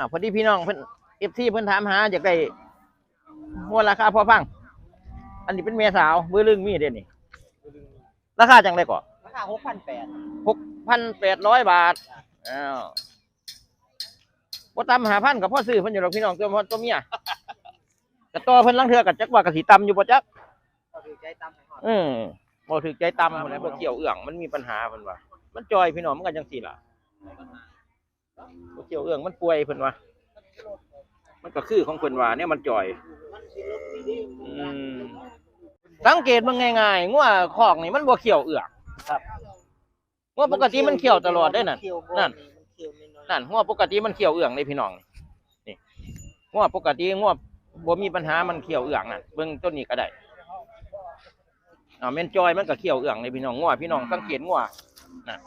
อ่าพอดีพี่น้องเพิ่นเอฟซีเพิ่นถามหาอยากได้หัวราคาพอฟัง อันนี้เป็นเมียสาวเบื้อลึงมีเด่นนี่ราคาจังไรก่อราคาหกพันแปดหกพันแปดร้อยบาทอ้าวบ่ตำหาพันกับพ่อซื้อเพิ่นอยู่หรอกพี่น้องตัวพ่อตัวเมียกระต่อเพิ่นลังเทือกับจักว่ากะสิตำอยู่บ่จักก็คือใจต่ำให้หอดอืมบ่ถึกใจตำพุ่นแหละบ่เกี่ยวเอื้องมันมีปัญหาเพิ่นว่ามันจอยพี่น้องมันก็จังซี่ล่ะ บ่เกี่ยวเอื้องมันป่วยเพิ่นว่ามันก็คือของเพิ่นว่าเนี่ยมันจอยอืมสังเกตมันง่ายๆงัวคอกนี่มันบ่เขียวเอือกครับงัวปกติมันเขียวตลอดได้นั่นเขียวบ่นั่นมันเขียวน้อยๆนั่นงัวปกติมันเขียวเอืองเลยพี่น้องนี่งัวปกติงัวบ่มีปัญหามันเขียวเอืองนั่นเบิ่งต้นนี้ก็ได้อ่าแม่นจอยมันก็เขียวเอืองเลยพี่น้องงัวพี่น้องสังเกตงัวน่ะ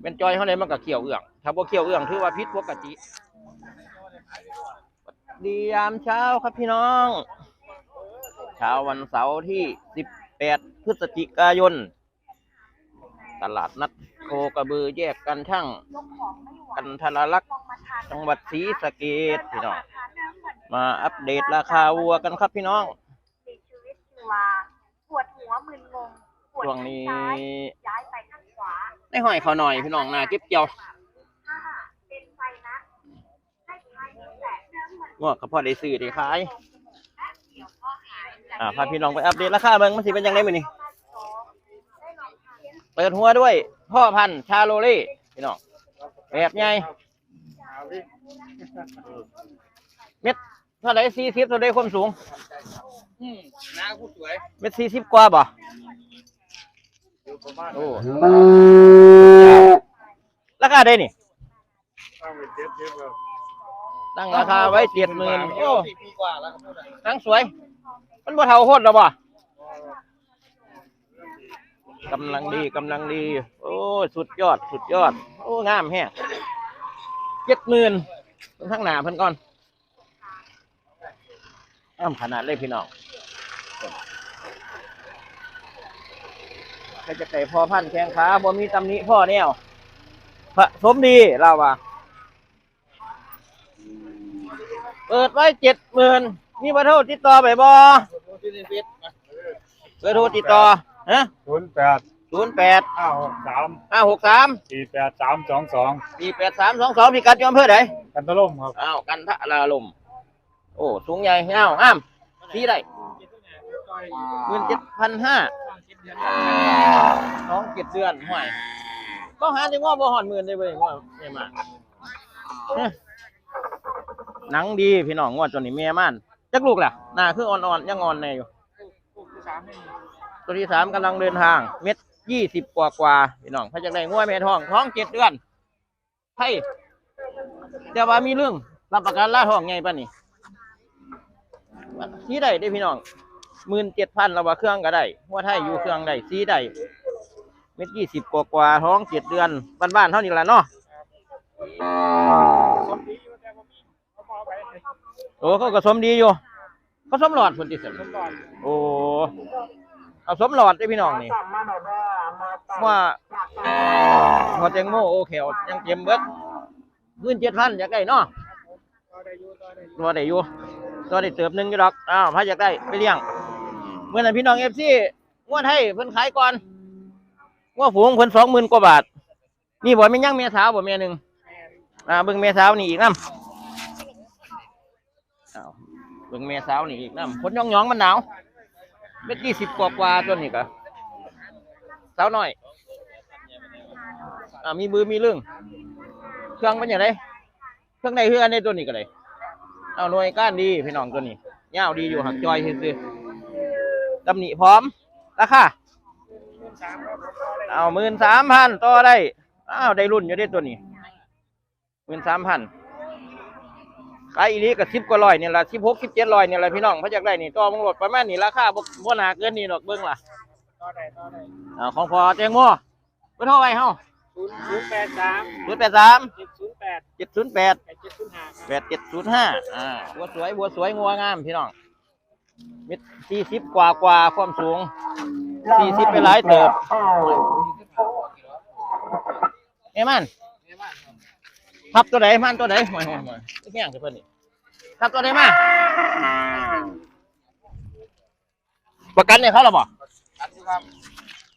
แม่นจอยเท่าใดมันก็เขียวเอือง ถ้าบ่เขียวเอืองถือว่าผิดปกติ ดียามเช้าครับพี่น้อง เช้าวันเสาร์ที่ 18 พฤศจิกายน ตลาดนัดโคกระบือแยกกันช่าง กันทรลักษณ์จังหวัดศรีสะเกษพี่น้อง มาอัปเดตราคาวัวกันครับพี่น้องมีชีวิตชีวาปวดหัวมึนงงปวดช่วงนี้ซ้ายย้ายไปข้างขวาในห้อยเขาหน่อยพี่น้องนาเก็บเกี่ยว ถ้าเป็นไฟนะให้ใช้แต่เนื้อเหมือน งวกก็พอได้ซื้อได้ขายเดี๋ยวก็หายจากอ่าพาพี่น้องไปอัปเดตราคาเบิ่งมันสิเป็นยังไงมื้อนี้สองได้ลองทานเปิดหัวด้วย พ่อพันธุ์ชาโลเล่พี่น้องแบบใหญ่เม็ดเท่าไหร่40เท่าใดความสูงอืมน้าผู้สวยเม็ด40กว่าบ่อยู่ประมาณโอ้ราคาได้นี่ ตั้งไว้เจ็ดเจ็ดแล้วตั้งราคาไว้เจ็ดหมื่นโอ้สี่ปีกว่าแล้วครับพูดอะทั้งสวย มันบ่เท่าโคตรหรอบ่กำลังดีกำลังดี โอ้ยสุดยอดสุดยอด โอ้งามแฮะเจ็ดหมื่นทั้งหน้าเพิ่นก่อนอ้ามขนาดเลยพี่น้องก็จะไก่พอพันธุ์แข้งขาบ่มีตำหนิพ่อแนวผสมดีเราว่า เปิดไว้เจ็ดหมื่นมีเบอร์โทรติดต่อไปบ่ที่นี่ฟิตนะเบอร์โทรติดต่อฮะศูนย์แปดศูนย์แปดห้าหกสามห้าหกสามสี่แปดสามสองสองสี่แปดสามสองสองพิกัดยอมเพื่อไหนกันตะล่มครับอ้าวกันทะลาลมโอ้สูงใหญ่เงาวอ้ามสีได้หมื่นเจ็ดพันห้าน้องเจ็ดเดือนห่วยก็หาจะง้อบ่หอนหมื่นได้เว้ยง้อเนี่ยมาเฮ้ย หนังดีพี่น้องง้อจนนี่แม่ม่านจักลูกล่ะหน้าคืออ่อนๆยังอ่อนแน่อยู่ ตัวที่สามกำลังเดินทาง เม็ดยี่สิบกว่ากว่าพี่น้องพระจักได้ง่วยแม่ทองท้องเจ็ดเดือนไทยแต่ว่ามีเรื่องรับประกันล่าทองไงป่ะนี่สีได้ได้พี่น้องหมื่นเจ็ดพันเราว่าเครื่องก็ได้ว่าไทยอยู่เครื่องได้สีได้เม็ดยี่สิบกว่ากว่าท้องเจ็ดเดือนบ้านๆเท่านี้แหละเนาะ โอ้เขาก็สมดีอยู่เขาสมหลอดคนที่สุดโอ้เอาสมหลอดได้พี่น้องนี่ว่าพอแตงโมโอเคเอายังเต็มเบิดพื้นเจ็ดพันอยากได้เนาะรอได้อยู่รอได้เติบหนึ่งอยู่ดอกอ้าวพาอยากได้ไปเลี้ยงเมื่อนั้นพี่น้องเอฟซีงวดให้เพิ่นขายก่อนงวดฝูงเพิ่นสองหมื่นกว่าบาท นี่บ่แม่นยังเมียสาวบ่แม่หนึ่งอ่าเบิ่งเมียสาวนี่อีกน้ำอ้าว เบิ่งเมียสาวนี่อีกน้ำคนย่องย่องมันหนาวเม็ดยี่สิบกว่ากว่าตัวนี้ก็สาวหน้อยอ่ามีบือมีเรื่องเครื่องเป็นอย่างไรเครื่องในเฮือนในตัวนี้ก็เลยเอาหน่วยก้านดีพี่น้องตัวนี้ยาวดีอยู่หักจอยซื่อตำหนิพร้อมราคาเอาหมื่นสามพันต่อได้อ้าวได้รุ่นอยู่ได้ตัวนี้หมื่นสามพัน ขายอีนี้ก็สิบกว่าร้อยเนี่ยละสิบหกสิบเจ็ดร้อยเนี่ยละพี่น้องพระจักได้นี่ต่อมึงโหลดประมาณนี้ราคาบ่บ่หนาเกินนี่ดอกเบิ้งล่ะต่อได้ต่อได้อ่าของพอแตงโมไปเท่าไหร่เฮาศูนย์ศูนย์แปดสามศูนย์แปดสามเจ็ดศูนย์แปดเจ็ดศูนย์แปดแปดเจ็ดศูนย์ห้าแปดเจ็ดศูนย์ห้าอ่าบัวสวยบัวสวยงัวงามพี่น้องมิดสี่สิบกว่ากว่าความสูงสี่สิบไปหลายเติบเอ้มันเนี่ยมาก ทับตัวไหนมันตัวไหนหอยหอยหอยแห้งจะเพิ่นนี่ทับตัวไหนมาประกันเนี่ยเขาหรอบ่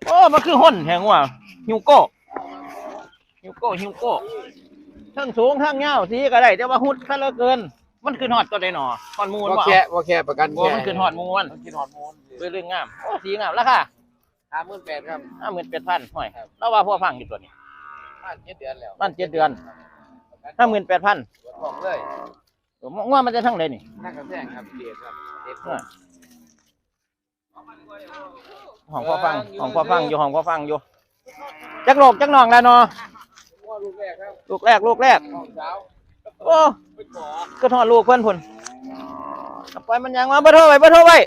โอ้มันคือห่นแหงว่ะฮิวโก้ฮิวโก้ฮิวโก้ทั้งสูงทั้งยาวสีก็ได้แต่ว่าหุดซะเหลือเกิน มันคือหอดตัวใดหนอหอดมูลว่าบ่แค่ว่าแค่ประกันโอ้มันคือหอดมูลมันกินหอดมูลเป็นเรื่องงามโอ้สีงามราคาห้าหมื่นแปดครับห้าหมื่นแปดพันหอยแล้วว่าพ่อฟังอยู่ตัวนี้บ้านเจ็ดเดือนแล้วบ้านเจ็ดเดือน ห้าหมื่นแปดพันตรวจบอกเลยง่วงมันจะทั้งเลยนี่นั่งกระแทกครับเดียดครับเด็ดห้องพ่อฟังห้องพ่อฟังอยู่ห้องพ่อฟังอยู่จักโลกจักหนองแล้วเนาะว่าลูกแรกครับลูกแรกลูกแรกน้องสาวโอ้ไปขอก็ทอดลูกเพื่อนพุ่นเอาไปมันยังมาเบอร์โทรไว้เบอร์โทรไว้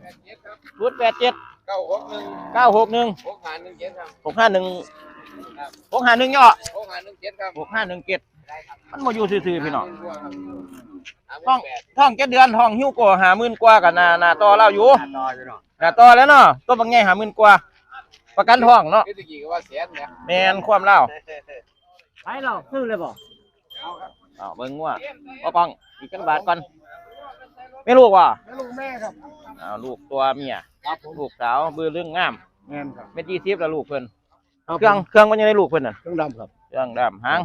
แปดเจ็ดครับศูนย์แปดเจ็ดเก้าหกหนึ่งเก้าหกหนึ่งหกหาหนึ่งเจ็ดครับหกห้าหนึ่งครับ หกห้าหนึ่งย่อหกหาหนึ่งเจ็ดครับหกห้าหนึ่งเจ็ดได้ครับมันมาอยู่ซื่อๆพี่น้องห้าหมื่ท้องนแปดท้องเจ็ดเดือนท้องหิ้วกว่าหาหมื่นกว่ากันนานาต่อเราอยู่ต่ออยู่เนาะนาต่อแล้วเนาะตัวบางไงหาหมื่นกว่า ประกันท้องเนาะนี่ตะกี้ก็ว่าแสนเนี่ยแมนความเล่าไปเราซื้อเลยบ่อ้าวเบิ่งว่าว่าปังอีกจักบาทก่อนไม่ลูกว่ะแม่ลูกแม่ครับอ้าวลูกตัวเมียครับผมลูกสาวบือเรื่องงามแม่นครับเม็ดยี่สิบแล้วลูกเพิ่น เครื่องเครื่องมันยังได้ลูกเพิ่นน่ะเครื่องดำครับเครื่องดำหาง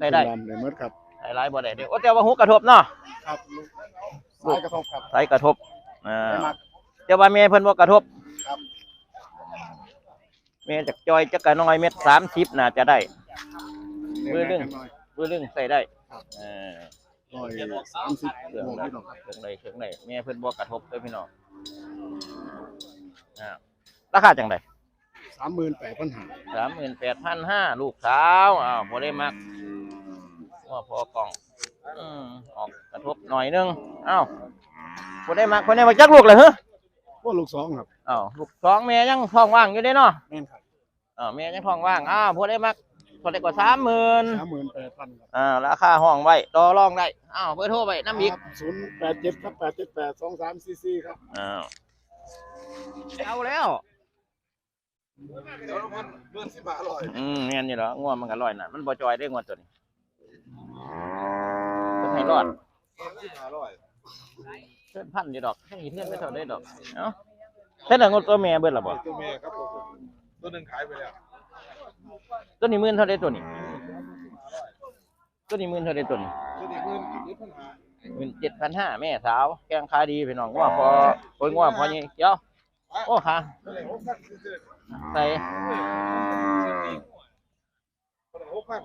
ได้ได้ เครื่องดำเลยมดครับหลายๆบ่ได้เด้อโอ้แต่ว่าหูกระทบเนาะครับลูกสายกระทบครับใส่กระทบอ่าไม่มัก แต่ว่าแม่เพิ่นบ่กระทบครับ แม่จากจอยจักกะน้อยเม็ด30น่าจะได้ มือหนึ่งบือเรื่องใส่ได้เออ ร้อยสามสิบเครื่องบวกได้ไม่ต้องครับเครื่องใดเครื่องใดแม่เพิ่นบ่กระทบเด้อพี่น้องอ่าราคาจังไดสามหมื่นแปดพันหาสามหมื่นแปดพันห้าลูกสาวอ้าวพอได้มักว่าพอกล่องอืมออกกระทบหน่อยนึงอ้าวพอได้มักพอได้มักจักลูกเลยเหรอว่าลูกสองครับอ้าวลูกสองแม่ยังท้องว่างอยู่เด้เนาะแม่นครับอ้าวแม่ยังท้องว่างอ้าวพอได้มักพอได้กว่าสามหมื่นสามหมื่นแปดพันครับอ่าราคาห้องไว้ต่อรองได้อ้าวเบอร์โทรไว้น้ำอีกศูนย์แปดเจ็ดครับแปดเจ็ดแปดสองสามสี่สี่ครับอ้าวเอาแล้ว เดี๋ยวมันเมื่อสิบห้าร้อยอืมเนี่ยนี่เหรอง่วงมันก็ร้อยน่ะ มันบ่จอยได้งวดตัวนี้เป็นให้รอดสิบห้าร้อยเพื่อนพันอยู่ดอกให้เพื่อนไม่เท่าได้ดอกเอ้าเท่าไหร่งดตัวแม่เบิดละบ่ตัวเมียครับผมตัวหนึ่งขายไปแล้วตัวนี้หมื่นเท่าได้ตัวนี้ ตัวนี้หมื่นเท่าได้ตัวนี้ตัวนี้หมื่นเจ็ดพันหาหมื่นเจ็ดพันห้าแม่สาวแกงคาดีพี่น้องว่าพอโอ้ยง่วงพอนี่เดี๋ยว โอ้ค่ะตัวนี้หกพันซื้อใส่ตัวนี้หกพัน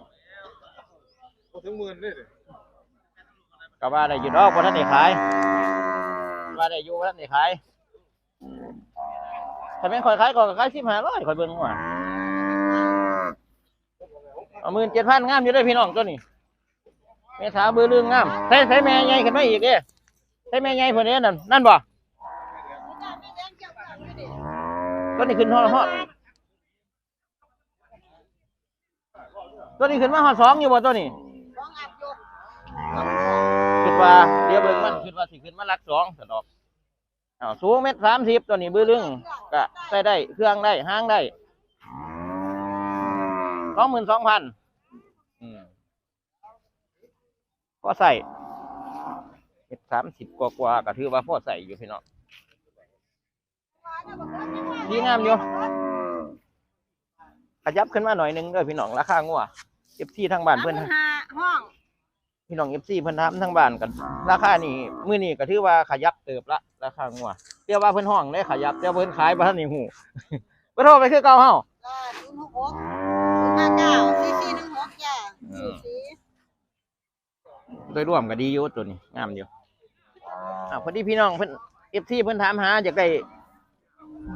ถึงหมื่นเลยก็ว่าได้อยู่ดอกบ่ทันได้ขายว่าได้อยู่บ่ทันได้ขายถ้าแม่นข่อยขายก็ขายสิบห้าร้อยข่อยเบิ่งว่าเอาหมื่นเจ็ดพันงามอยู่ด้อพี่น้องตัวนี้แม่สาวเบื้อเรื่องงามใส่ใส่แม่ใหญ่ขึ้นมาอีกเด้ใส่แม่ใหญ่เพิ่นเด้นั่นนั่นบ่ ตัวนี้ขึ้นฮอดฮอดตัวนี้ขึ้นมาฮอดสองอยู่บ่ตัวนี้คิดว่าเดี๋ยวเบิ่งมันคิดว่าสิขึ้นมาหลักสองสนอกอ้าวสูงเมตรสามสิบตัวนี้บื้อลึงก็ใส่ได้เครื่องได้ห้างได้สองหมื่นสองพันก็ใส่เมตรสามสิบกว่ากว่าก็ถือว่าพอใส่อยู่พี่น้อง ดีงามอยู่ขยับขึ้นมาหน่อยหนึงเด้อพี่น้องราคางัวเก็บที่ทางบ้านเพื่อนห้าห้องพี่น้องเอฟซีเพิ่นทำทั้งบ้านกัน ราคานี่มื้อนี้ก็ถือว่าขยับเติบละราคางัวเรียกว่าเพิ่นห้องได้ขยับแต่เพิ่นขายบ่ทันได้ฮู้บ่โทรไปคือเก่าเฮาก็ศูนย์หกหกห้าเก้าสี่สี่หนึ่งหกจ้าสี่สี่โดยรวมก็ดีอยู่ตัวนี้งามอยู่อ่าพอดีพี่น้องเพิ่น FC เพิ่นถามหาอยากได้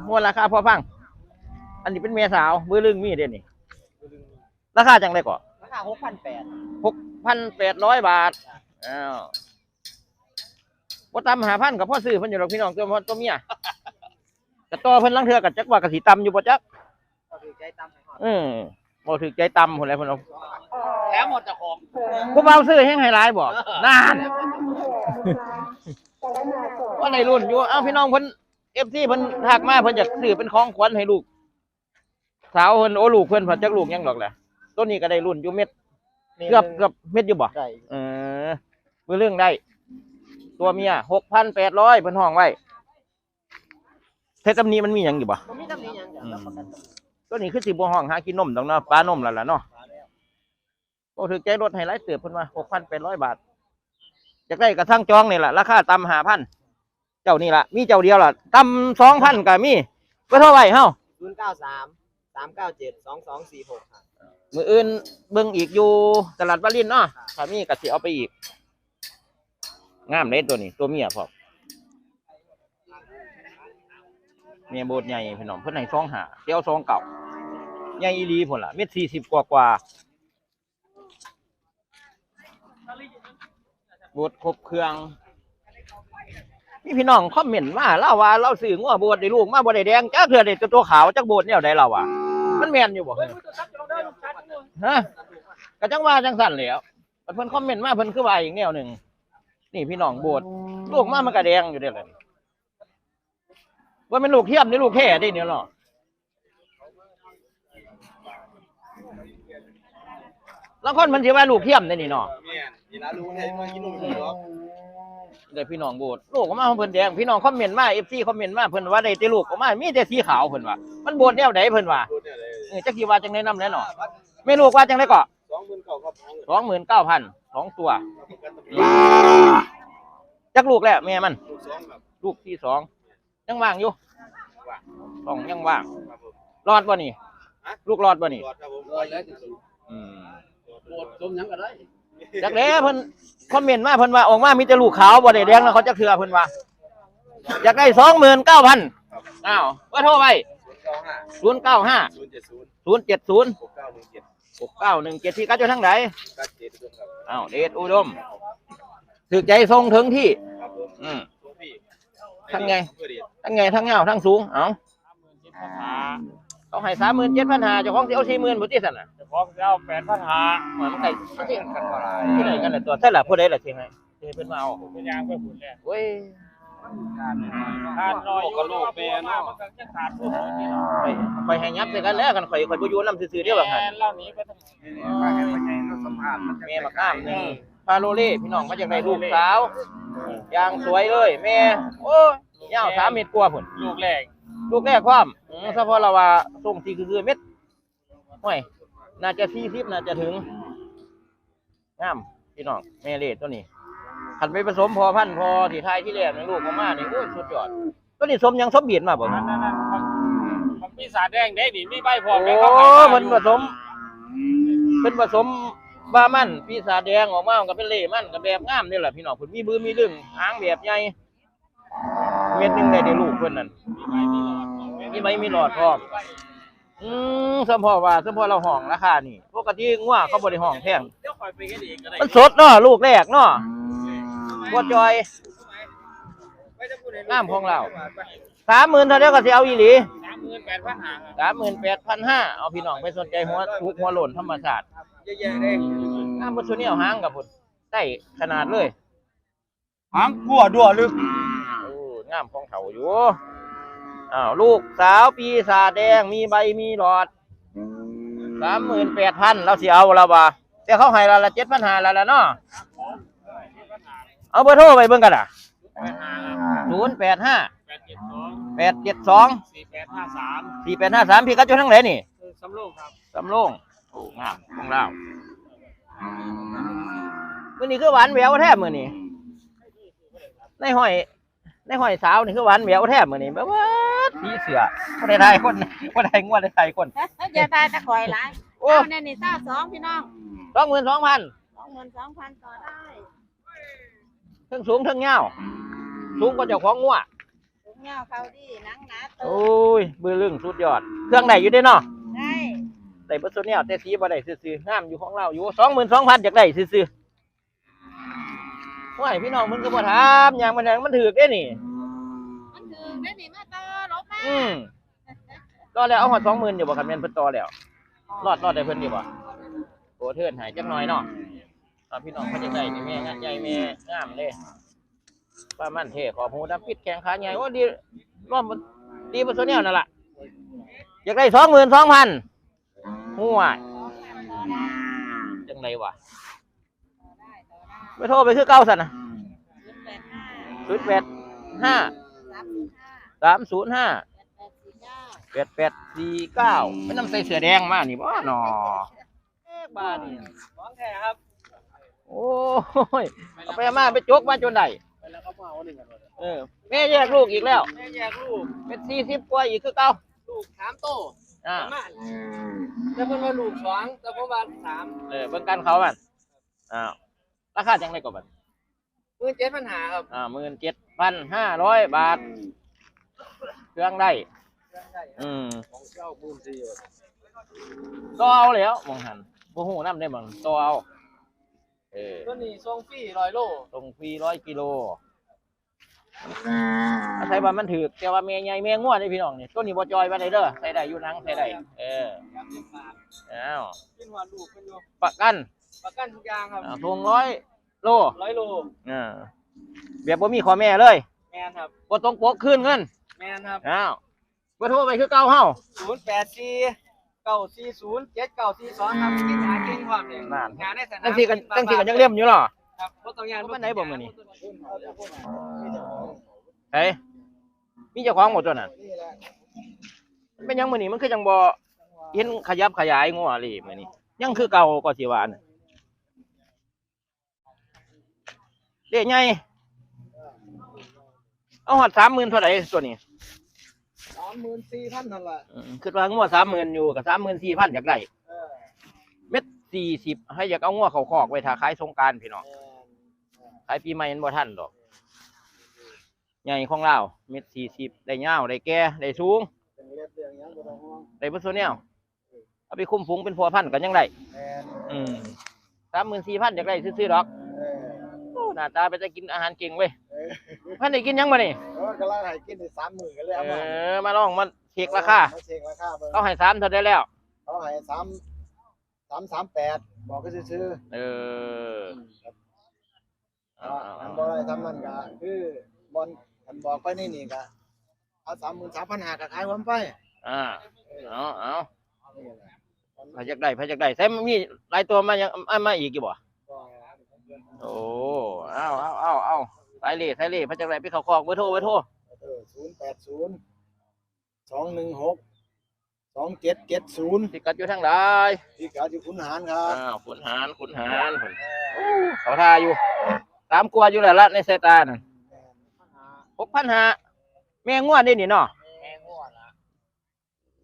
งัวราคาพอฟัง อันนี้เป็นเมียสาวมือลึงมีเด้นี่ราคาจังได๋ก่อราคาหกพันแปด6,800บาทอ้าวบ่ต่ำ5,000ก็พอซื้อเพิ่นอยู่ดอกพี่น้องตัวตัวเมียกระต่อเพิ่นลังเทือกับจักว่ากะสิตำอยู่บ่จักถือใจตามไปก่อนเออบ่ถึกใจตำพุ่นแหละเพิ่นเอาแล้วหมดจากของผู้เบาซื้อแห้งไฮไลท์บ่นานว่าในรุ่นอยู่เอ้าพี่น้องเพิ่น FC เพิ่นทักมาเพิ่นอยากซื้อเป็นของขวัญให้ลูก สาวเพิ่นโอ้ลูกเพิ่นเพิ่นจักลูกยังดอกแหละต้นนี้ก็ได้รุ่นอยู่เม็ดเกือบเกือบเม็ดอยู่บ่ได้เออมือเรื่องได้ ตัวเมียหกพันแปดร้อยเพิ่นห้องไว้เทศตำนี้มันมีหยังอยู่บ่ผมมีตำหนิหยังจ้ะรับประกันตำหนิตัวนี้คือสิบ่ห้องหากินนมดอกเนาะปลานมแล้วล่ะเนาะบ่ถือใจรถให้หลายเติบเพิ่นว่าหกพันแปดร้อยบาทอยากได้กระทั่งจองนี่แหละราคาต่ำห้าพัน เจ้านี่ล่ะมีเจ้าเดียวล่ะต่ำสองพันก็มีไว้เท่าไหร่เฮาศูนย์เก้าสามสามเก้าเจ็ดสองสองสี่หกครับ มืออื่นเบิ่งอีกอยู่ตลาดวารินเนาะถ้ามีก็สิเอาไปอีก งามเลยตัวนี้ ตัวเมียพร้อมเมียโบดใหญ่พี่น้องเพิ่นให้ซองหาเตี้ยวซองเก่าใหญ่อีหลีพุ่นล่ะเม็ดสี่สิบกว่ากว่าโบดครบเครื่อง มีพี่น้องคอมเมนต์มาเล่าว่าเราซื้องัวโบดได้ลูกมาบ่ได้แดงจักเทื่อได้แต่ตัวขาวจักโบดแนวใดเราอะมันแมนอยู่บ่ฮะก็จังว่าจังสั่นแหล้วเพิ่นคอมเมนต์มาเพิ่นคือว่าอีกแนวหนึ่งนี่พี่น้องโบดลูกมามันก็แดงอยู่เด้อเลยว่าเป็นลูกเทียมนี่ลูกแท้ได้เนี่ยเนาะแล้วคนมันสิว่าลูกเทียมได้นี่เนาะ นนี่ละรู้ให้มากินนมกินหรอกเดี๋ยวพี่น้องโบดลูกออกมาเพิ่นแดงพี่น้องคอมเมนต์มา FC คอมเมนต์มาเพิ่นว่าได้แต่ลูกออกมามีแต่สีขาวเพิ่นว่ามันโบดแนวใดเพิ่นว่าตัวเนี่ยเลยเออจักสิว่าจังได๋นำแน่เนาะแม่ลูกว่าจังได๋ก็สองหมื่นเก้าครับของสองหมื่นเก้าพันสองตัวประกันตำหนิจักลูกแล้วแม่มันลูกสองครับลูกที่สองยังว่างอยู่ว่างสองยังว่างครับผมรอดบ่นี่ฮะลูกรอดบ่นี่ตรวจครับผมร้อยแล้วสิบอืมตรวจสมยังก็ได้ จักแล้เพิ่นคอมเมนต์มาเพิ่นว่าออกมามีแต่ลูกขาวบ่ได้แดงแล้วเขาจักเทื่อเพิ่นว่าอยากได้สองหมื่นเก้าพันอ้าวว่าโทรไปศูนย์เก้าห้าศูนย์เก้าห้าศูนย์เจ็ดศูนย์ศูนย์เจ็ดศูนย์หกเก้าหนึ่งเจ็ดหกเก้าหนึ่งเจ็ดที่กัดอยู่ทั้งไหนกัดเจ็ดตัวครับอ้าวเดชอุดมถึกใจทรงถึงที่ครับผมอืมตัวพี่ทั้งไงเพื่อเดียวทั้งไงทั้งเงาทั้งสูงเอ้า เขาให้สามหมื่นเจ็ดพันห้าเจ้าของสิเอาสี่หมื่นบ่ติสั่นน่ะของเจ้าแปดพันหาเหมือนไก่ที่กันว่าไรที่ไหนกันแหละตัวใช่ละผู้ใดล่ะเชียงไงที่ให้เพิ่นมาเอาเป็นยางเพื่อคุณแหละเว้ยขาดน้อยก็ลูกแม่เนาะมันก็จะขาดผู้ที่เนาะไปไปให้ยับใส่กันแล้วกันข่อยข่อยบ่อยู่นำซื่อๆเด้อว่าหั่นเล่านี้ไปทั้งมาให้ไปไงเราสัมภาษณ์มันแม่มากล้ามหนึงพาโลเล่พี่น้องมาจากได้ลูกสาวอย่างสวยเลยแม่โอ้ยยาว3เมตรกว่าพุ่นลูกแรกลูกแรกความอือ เฉพาะเราว่าส่งสิคือๆเม็ดห้วยน่าจะ40น่าจะถึงงามพี่น้องแม่เล่ตัวนี้คันไปผสมพอพันธุ์พอที่ทายที่แรกนี่ลูกออกมานี่โอ้ยสุดยอดตัวนี้สมยังสมบีดมาบ่นั่นนั่นนั่นมันปีศาจแดงได้ดิมีใบพร้อโอ้มแล้วเขาขายมันผสมเป็นผสมบามันปีศาจแดงออกมามันก็เป็นเล่มันก็แบบงามนี่แหละพี่น้องเพิ่นมีบือมีเรื่องหางแบบใหญ่เม็ดหนึงได้ได้ลูกเพิ่นนั่น มีไหมมีหลอดพร้อมอืมสมพอว่าสมพอเราห้องราคานี่ปกติงัวเขาบ่ได้ห้องแพงเดี๋ยวคอยไปกันเองก็ได้มันสดเนาะลูกแรกเนาะบ่จอยงามของเรา30,000เท่าเดียวก็สิเอาอีหลีสามหมื่นแปดพันหาสามหมื่นแปดพันห้าเอาพี่น้องไปสนใจหัวทุกหัวหล่นธรรมศาสตร์แย่ๆเลยงามบนสุเนียวหางกับพุ่นได้ขนาดเลยหางกัวดัวลึกโอ้งามของเขาอยู่ อ้าวลูกสาวปีศาจแดงมีใบมีหลอดสามหมื่นแปดพันเราสิเอาละบ่าแต่เขาให้เราละเจ็ดพันห้าละละเนาะเอาเบอร์โทรไปเบิ่งกันอะแปดห้าศูนย์แปดห้าแปดเจ็ดสองแปดเจ็ดสองสี่แปดห้าสามสี่แปดห้าสามพี่กัดอยู่ทั้งไหนนี่สำโรงครับสำโรงโอ้งามของเรามื่อนี้คือหวานแหววแทบมื่อนี้ในห้อยในห้อยสาวนี่คือหวานแหววแทบมื่อนี้แบบว่า ผีเสือบ่ได้ทายคนบ่ได้งวดได้ทายคนอย่าตายตะคอยหลายโอ้เอาเนี่ยนี่เศร้าสองพี่น้องสองหมื่นสองพันสองหมื่นสองพันต่อได้ทั้งสูงทั้งยาวสูงกว่าเจ้าของงัวถุงเงาเขาดีหนังหนาโตโอ้ยบือลึงสุดยอด เครื่องไหนอยู่เด้เนาะได้แต่เบอร์โซเนียแต่สีบ่ได้ซื้อๆงามอยู่ของเราอยู่สองหมื่นสองพันอยากได้ซื้อๆห้วยพี่น้องมันก็บ่ถามอย่างมันอย่างมันถือเด้นี่มันคือได้หนีมาต่ อลบมาอืมรอดแล้วเอาหอดสองหมื่นอยู่บ่คันแม่นเพิ่นต่อแล้วรอดรอดได้เพิ่นอยู่บ่โอ้เทินหายจักหน่อยเนาะตอนพี่น้องเพิ่นจังไดนี่แม่งานใหญ่แม่งามเลยป้ามันเท่ขอหูดำปิดแข้งขาใหญ่โอ้ดีร่วมบ่ดีบ่ตัวแนวนั่นล่ะอยากได้22,000ห่วยจังไดวะไปโทรไปคือเก้าสันนะศูนย์แปดห้าศูนย์แปดห้าสามศูนย์ห้าสามศูนย์ห้า แปดแปดสี่เก้าแปดแปดสี่เก้าไม่นำใส่เสือแดงมานี่บ่หนอเอ๊ะบ้านี่ของแท้ครับโอ้ยเอาไปเอามาไปจกมาจนได้ไปแล้วก็มาเอาหนึ่งกันเลยเออแม่แยกลูกอีกแล้ว แม่แยกลูกเป็นสี่สิบกว่าอีกคือเก้าลูกสามโตอ่าประมาณแต่เพิ่นว่าลูกสองแต่ผมว่าสามเออเบิ่งกันเขาบันอ้าวราคาจังไรกว่าบันหมื่นเจ็ดปัญหาครับอ่าหมื่นเจ็ดพันห้าร้อยบาท เครื่องได้ อืมของเจ้าปูนสี่ต่อเอาแล้วมองหันบ่ฮู้นำได้บังต่อเอาเออตัวนี้ส่งฟรีร้อยโลตรงฟรีร้อยกิโลอาศัยว่ามันถือแต่ว่าแม่ใหญ่แม่ง่วนี่พี่น้องนี่ต้นนี้บ่จอยว่าได้เด้อใส่ได้อยู่หนังใส่ได้เอออ้าวกินหัวลูกเป็นอยู่ประกันประกันทุกอย่างครับอ่าทงร้อยโลร้อยโลอ่าแบบบ่มีขอแม่เลยแมนครับบ่ต้องปกคืนเงินแมนครับอ้าว บ่โทรไปคือเก่าเฮาศูนย์แปดสี่เก้าสี่ศูนย์เจ็ดเก้าสี่สองครับกินหากินความเนี่ยนั่นงานในสนามจังซี่กันจังซี่กันยังเลี่ยมอยู่เนาะครับบ่ต้องยานบ่ปานใดบ่มื้อนี้เฮ้ยมีเจ้าของหมดตัวนั้นนี่แหละมันเป็นหยังมื้อนี้มันคือจังบ่เห็นขยับขยายงัวเลยมื้อนี้ยังคือเก่าก็สิว่าน่ะเด็กใหญ่เอาฮอด30,000เท่าไหร่ตัวนี้สามหมื่นสี่พันนั่นแหละอืมคิดว่างัว30,000อยู่กับ34,000อยากได้เออเม็ด40ให้อยากเอางัวเข้าคอกไว้ถ้าขายสงกรานต์พี่น้องขายปีใหม่มันบ่ทันดอกใหญ่ของเราเม็ด40ได้ยาวได้แก่ได้สูง เป็นเล็บเรียงหยังบ่ต้องห่วงได้เบ่ซุแนวเอาไปคุมฝูงเป็นพัวพันธุ์กันยังได้แมนอืมสามหมื่นสี่พันจากได้ซื้อๆดอกเออโอ้หน้าตาไปจะกินอาหารเก่งเว้ย เออพันได้กินยังบ่นี่เออกำลังให้กินได้สามหมื่นกันเลยเอเอามาอมาลองมาเช็คราคามาเช็คราคาเบิ่งเขาให้สามเท่าได้แล้ว เขาให้สามสามสามแปดบอกก็ซื้อเออๆเอาอ่าเอาอันเอาบ่ได้ทำนั่นก็คือบอลอันบอกไปนี่นี่ก็เอาสามหมื่นสามพันห้าก็ขายผมไปอ่าเอาเอานี่แหละพาจากได้พาจากได้ใส่มีหลายตัวมายังเอามาอีกอยู่บ่ก็โอ้ เอาเอาเอาเอา สายเล่สายเล่พาจากได้ไปเข้าคอกเบอร์โทรเบอร์โทรเออศูนย์แปดศูนย์สองหนึ่งหกสองเจ็ดเจ็ดศูนย์พิกัดอยู่ทางใดที่เกาที่คุณหารครับอ้าวขุนหารขุนหารขุนเขาท่าอยู่สามกว่าอยู่แล้วละในสายตาน่ะหกพันห้าแม่งวดนี่นี่เนาะแมงง่วนละ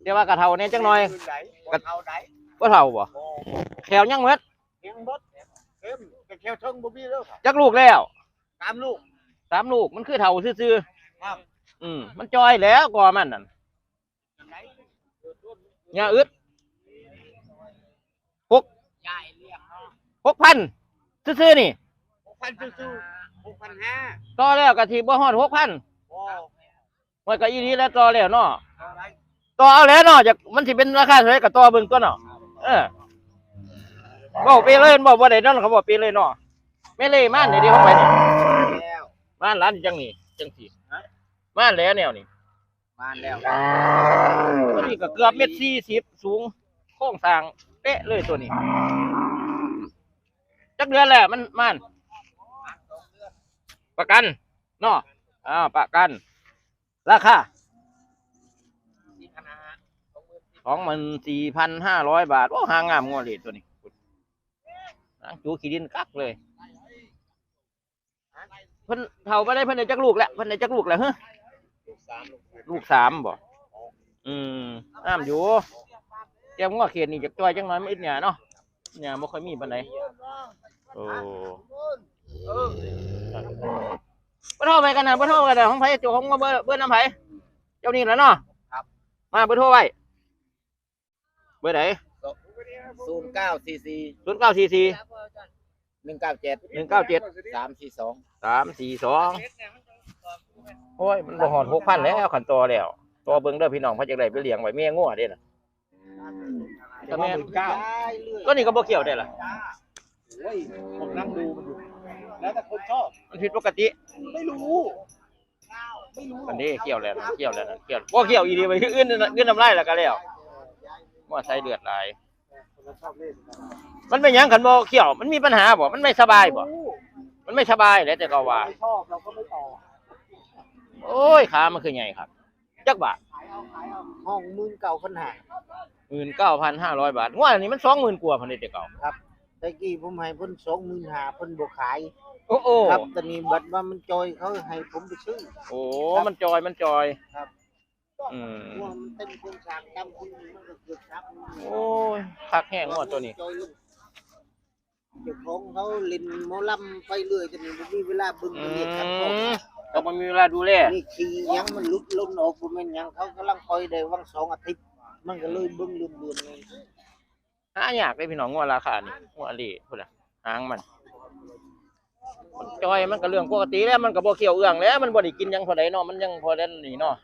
เดี๋ยวว่ากระเทาเนี่ยจังหน่อยกระเอาไหนก็เท่าบ่แขวยังเม็ดเพียงบดเข้มแต่แค่เทิงบ่มีแล้วครับจักลูกแล้วตามลูก สามลูกมันคือเท่าซื่อครับๆอืมมันจอยแล้วกว่ามันนั่นเนี่ยอึดยายเรียกเนาะหกพันซื่อๆนี่หกพันซื้อหกพันห้าต่อแล้วกะทีบ่ฮอดหกพันโอ้มันก็อีนี้แล้วต่อแล้วเนาะเอาไรต่อเอาแล้วเนาะจากมันสิเป็นราคาเท่าไหร่ก็ต่อเบิ่งตัวเนาะเออบอกไปเลยบอกว่าได้นั่นเขาบอกไปเลยเนาะไม่เลยม่านเดี๋ยวนี้เขาไปนี่แล้ว ม่านร้านจังนี่จังสิม่านแล้วแนวนี่มาแล้วตัวนี้ก็เกือบเม็ดสี่สิบสูงโค้งสร้างเป๊ะเลยตัวนี้จักเดือนแหละมันมันประกันเนาะอ่าประกัน ราคาที่คณะสองหมื่นสี่พันห้าร้อยบาท โอ้หางามงัวเลยตัวนี้หางจูขีดินกักเลย เพิ่นเฒ่าบ่ได้เพิ่นในจักลูกแล้วเพิ่นในจักลูกแล้วเฮ้อลูกสามบ่อืมอ้ามอยู่แก้มงัเขียนนี่จักตัวจังน้อยม่นอึดหยาเนาะหยาบ่ค่อยมีปานหนโอ้บ่โทรไปกันนะบ่โทรกันนะของไผเจูของเบอร์เบอร์น้ำไผเจ้านี่แล้วเนาะครับ มาเบอร์โทรไว้เบอร์ไหนเก้าซีซี หนึ่งเก้าเจ็ดหนึ่งเก้าเจ็ดสามสี่สองสามสี่สองโอ้ยมันบ่หอดหกพันแล้วขันตัวแล้วตัวเบิ่งเด้อพี่น้องเพราะจังไดไปเลี้ยงไว้แม่งัวเด้น่ะก็แม่นเก้าก็นี่ก็บ่เกี่ยวได้ล่ะโอ้ยผมนั่งดูมันอยู่แล้วแต่คนชอบมันผิดปกติ ไม่รู้ไม่รู้อันนี้เกี่ยวแล้วนะเกี่ยวแล้วนะเกี่ยวบ่เกี่ยวอีดีไปคืออื่นน่ะอื่นน้ำลายแล้วก็แล้วว่าใส่เลือดหลายคนชอบเล่นมันเป็นหยังขันบ่เขี่ยว มันมีปัญหาบ่ มันไม่สบายบ่ มันไม่สบายเลยแต่ก็ว่า ไม่ชอบเราก็ไม่ต่อโอ้ยขามันคือไงครับ จักบาทห้องมื่นเก่าพันหาหมื่นเก้าพันห้าร้อยบาทงวดอันนี้มันสองหมื่นกว่าพันเด็ดเก่าตะกี้ผมให้เพิ่นสองหมื่นหาเพิ่นบ่ขาย โอ้โอ้ครับตอนนี้บัตรว่ามันจอยเขาให้ผมไปซื้อ โอ้มันจอยมันจอยครับ อืมว่ามันเป็นโครงสร้างจำคุณมันก็เกิดครับโอ้ยคักแห้งงวดตัวนี้ จอยลง เจ้าของเขาเล่นหมอลำไปเรื่อยจนบ่มีเวลาเบิ่งอืเรียกครับพ่อมก็มันมีเวลาดูแลนี่ขี่ยังมันหลุดล้นออกบ่แม่นหยังเขากำลังปล่อยได้วังสองอาทิตย์มันก็เลยเบิ่งลืมเดือนเลยหายากเลยพี่น้องงวดราคานี่งวดลีพุ่นน่ะหางมันมันจอยมันก็เรื่องปกติแล้วมันก็บ่เกี่ยวเอื้องแล้ว มันบ่ได้กินหยังพอใดเนาะมันยังพอได้นี่เนาะ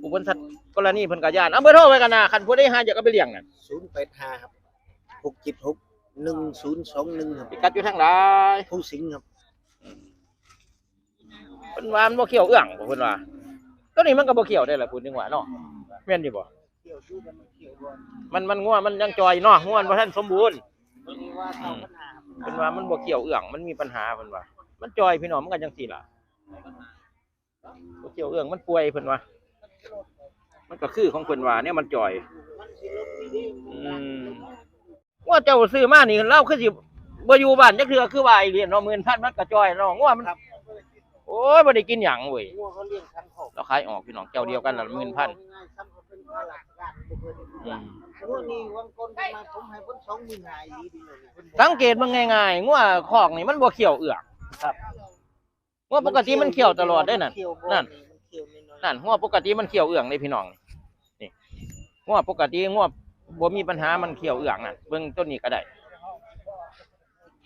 ผู้เพิ่นสัตว์กรณีเพิ่นก็ย่านเอาเบอร์โทรไว้กันนะคันผู้ใดหาอยากเอาไปเลี้ยงน่ะ085ครับ676 1021ครับพิกัดอยู่ทางใดผู้สิงห์ครับเพิ่นว่ามันบ่เกี่ยวเอื้องบ่เพิ่นว่าตัวนี้มันก็บ่เกี่ยวได้ล่ะพูดจังว่าเนาะแม่นอยู่บ่เกี่ยวชู้กันมันเกี่ยวบ่มันมันงัวมันยังจอยเนาะงัวมันบ่ทันสมบูรณ์นี่ว่าเท่าปัญหาเพิ่นว่ามันบ่เกี่ยวเอื้องมันมีปัญหาเพิ่นว่า มันจอยพี่น้องมันก็จังซี่ล่ะบ่เกี่ยวเอื้องมันป่วยเพิ่นว่ามันก็คือของเพิ่นว่าเนี่ยมันจอยมันสิลดดีอืม ว่าเจ้าซื้อมานี่เราคือสิบ่อยู่บ้านจักเทื่อคือว่าไอ้เรียนเนาะหมื่นพันมันก็จอยเนาะงัวมันโอ้ยบ่ได้กินหยังเว้ยงัวเขาเลี้ยงคันคอกเราขายออกพี่น้องเจ้าเดียวกันละหมื่นพันง่ายๆซ้ำเขาเป็นข้าราชการบ่เคยได้อืมงัวนี่วันก่อนผมมาผมให้เพิ่น20,000หายดีดีเลยเพิ่นสังเกตมันง่ายๆงัวคอกนี่มันบ่เขียวเอือกครับงัวปกติมันเขียวตลอดได้นั่น เขียวบ่นั่น มันเขียวน้อยๆ นั่นงัวปกติมันเขียวเอืองเลยพี่น้องนี่งัวปกติงัว บ่มีปัญหามันเขียวเอื้องนั่นเบิ่งต้นนี้ก็ได้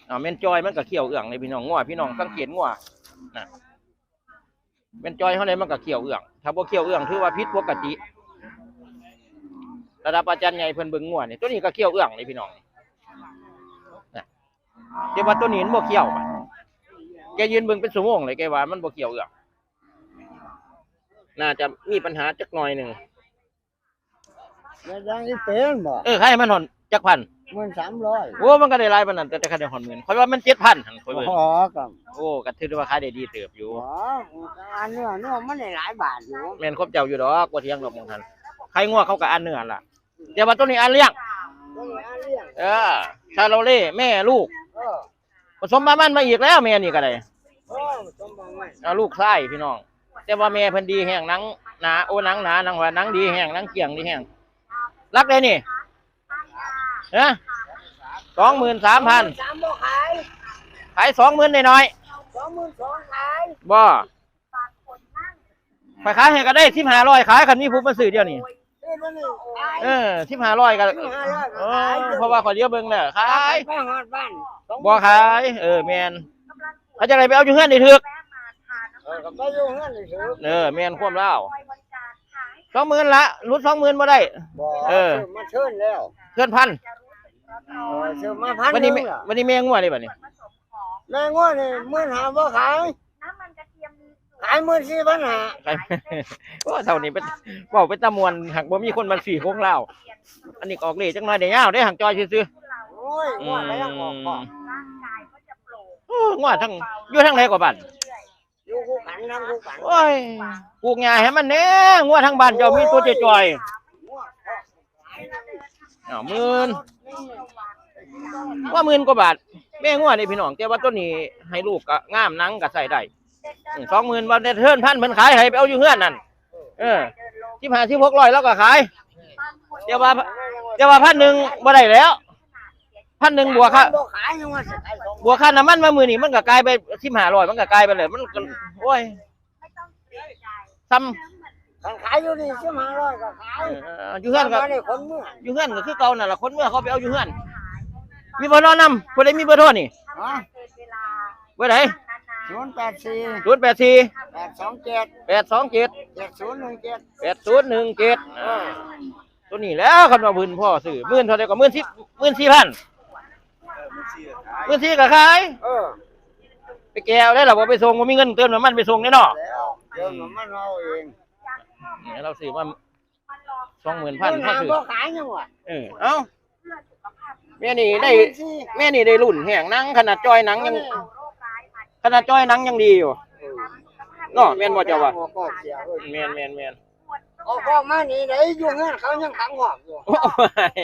อ่าแม่นจอยมันก็เขียวเอื้องเลยพี่น้องงัวพี่น้องสังเกตงัวน่ะแม่นจอยเท่าใดมันก็เขียวเอื้องถ้าบ่เขียวเอื้องถือว่าผิดปกติระดับอาจารย์ใหญ่เพิ่นเบิ่งงัวนี่ตัวนี้ก็เขียวเอื้องเลยพี่น้องน่ะแต่ว่าตัวนี้มันบ่เขียวแกยืนเบิ่งเป็นชั่วโมงเลยแกว่ามันบ่เขียวเอื้องน่าจะมีปัญหาจักหน่อยหนึ่ง แล้วยังนี่เป็นบ่เออใครมันหอนจักพัน13,000โอ้มันก็ได้หลายปานนั้นแต่แต่คันได้หอนหมื่นข่อยว่ามัน7,000หั่นข่อยเบิ่งอ๋อครับโอ้ก็ถือว่าขายได้ดีเติบอยู่อ๋ออันเนื้อเนื้อมันได้หลายบาทอยู่แม่นครบเจ้าอยู่ดอกบ่เที่ยงดอกมองทันใครงัวเขาก็อันเนื้อล่ะแต่ว่าตัวนี้อันเลี้ยงก็เลยอันเลี้ยงเออชาโลเล่แม่ลูกเออผสมมามันมาอีกแล้วแม่นี่ก็ได้โอ้สมบังไว้เอาลูกไส้พี่น้องแต่ว่าแม่เพิ่นดีแห้งหนังหนาโอ้หนังหนาหนังว่าหนังดีแห้งหนังเกี่ยงดีแห้ง รักเลยนี่ฮะสองหมื่นสามพันสามบ่ขายขายสองหมื่นน้อย22,000ขายๆบ่ไปขายให้ก็ได้สิบห้าร้อยขายคันนี้ผู้มาซื้อเดียวนี่นี่มันนี่ขายเออสิบห้าร้อยก็15,000เออเพราะว่าขอเดียวเบิ่งแล้วขายไปฮอดบ้านบ่ขาย เออแมนเขาจะไรไปเอาอยู่เฮือนได้ถึกเออก็ไปอยู่เฮือนซื่อเออแมนความเล่า สองหมื่นละรุดสองหมื่นมาได้ บ่เออมาเชิญแล้วเพื่อนพันเออซื้อมาพันวันนี้หแม่งล่ะวันนี้แม่งัวเลยบัดนี้แม่งวดนี่มื่นหาบ่ขาย น้ำมันกระเทียมมีสูตรขายมื่นสี่พันหาใครว่าเท่านี้เป็นเว้าเป็นตะมวนหักบ่มีคนมันสี่โค้งเล่าอันนี้ก็ออกเลขจังหน่อยได้ยาวได้หักจอยซื่อโอ้ยๆอืงวดแล้วยังออกก่อนร่างกายก็จะโปร่งโอ้งัวทั้งอยู่ทั้งไหนกว่าบ้า นอยู่คู่กันนั่งคู่กันโอ้ยปลูกหญ้าให้มันแน่งัวทั้งบ้านเจ้ามีตัวจอยๆอ้าวหมื่นว่าหมื่นกว่าบาทแม่งัวนี่พี่น้องแต่ว่าตัวนี้ให้ลูกก็งามหนังก็ใส่ได้สองหมื่นบาทได้เทิร์นพันเพิ่นขายให้ไปเอาอยู่เฮือนนั่นเออสิบห้าสิบหกร้อยแล้วก็ขายแต่ว่าแต่ว่าพันหนึ่งบ่ได้แล้ว พันหนึ่งบวกค่าบ่ขายยังว่าสิขายสองบวกค่าน้ำมันมามือนี่มันก็กลายไปสิบห้าร้อยมันก็กลายไปเลยมันก็โอ้ยซ้ำคันขายอยู่นี่สิบห้าร้อยก็ขายเอออยู่เฮือนก็มาได้คนเมื่ออยู่เฮือนก็คือเก่านั่นล่ะคนเมื่อเขาไปเอาอยู่เฮือน มีเบอร์โทรนำผู้ใดมีเบอร์โทรนี่ฮะเบอร์ไหนศูนย์แปดสี่ศูนย์แปดสี่แปดสองเจ็ดแปดสองเจ็ดเจ็ดศูนย์หนึ่งเจ็ดแปดศูนย์หนึ่งเจ็ดตัวนี้แล้วคำว่าพื้นพ่อซื้อหมื่นเท่าไรก็หมื่นสิบหมื่นสี่พัน หมื่นสี่ก็ขายเออไปแก้วได้หรอว่าไปส่งว่ามีเงินเติมน้ำมันไปส่งแน่นอนแล้วเดี๋ยวมันเอาเองเนี่ยเราซื้อมาสองหมื่นพันมื่นพ่อหาซื้อบ่ขายยังวะเออเอ้าแม่นี่ได้แม่นี่ได้รุ่นแห่งหนังขนาดจอยหนังยัง ขนาดจอยหนังยังดีอยู่เนาะแม่นบ่เจ้าว่าหัวก็เสียเอ้ยแม่นแม่นแม่นออกออกมานี่ไหนอยู่งานเขายังขังหอกอยู่โอ้ย